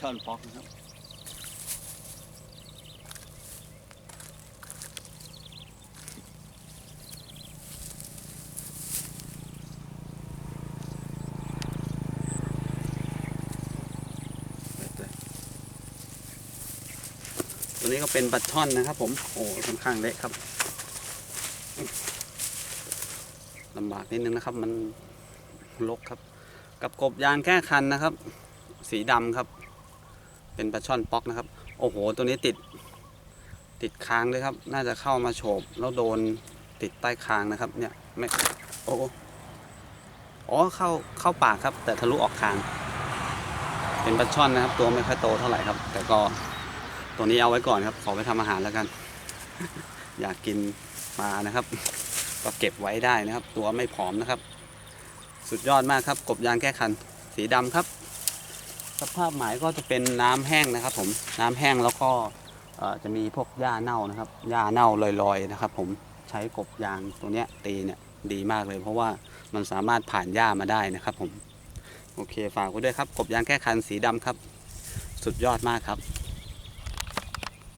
ช่อนป๊อกนะครับตัวนี้ก็เป็นปลาช่อนนะครับผม โอ้ค่อนข้างเละครับลำบากนิดนึงนะครับ มันลกครับ กับกบยางแก้คันนะครับ สีดำครับ เป็นปลาช่อนป๊อกนะครับ โอ้โห ตัวนี้ติด ติดค้างเลยครับ น่าจะเข้ามาโฉบแล้วโดนติดใต้คางนะครับ เนี่ยไม่โอ้อ๋อเข้าเข้าปากครับ แต่ทะลุออกคาง เป็นปลาช่อนนะครับ ตัวไม่ค่อยโตเท่าไหร่ครับ แต่ก็ตัวนี้เอาไว้ก่อนครับ ขอไปทำอาหารแล้วกัน อยากกินปลานะครับ ก็เก็บไว้ได้นะครับ ตัวไม่ผอมนะครับ สุดยอดมากครับ กบยางแก้คัน สีดำครับ สภาพหมายก็จะเป็นน้ำแห้งนะครับ ผมน้ำแห้งแล้วก็จะมีพวกหญ้าเน่านะครับหญ้าเน่าลอยๆนะครับ ผมใช้กบยางตัวเนี้ยตีเนี่ยดีมากเลย เพราะว่ามันสามารถผ่านหญ้ามาได้นะครับ ผมโอเคฝากไว้ด้วยครับ กบยางแก้คันสีดำครับ สุดยอดมากครับ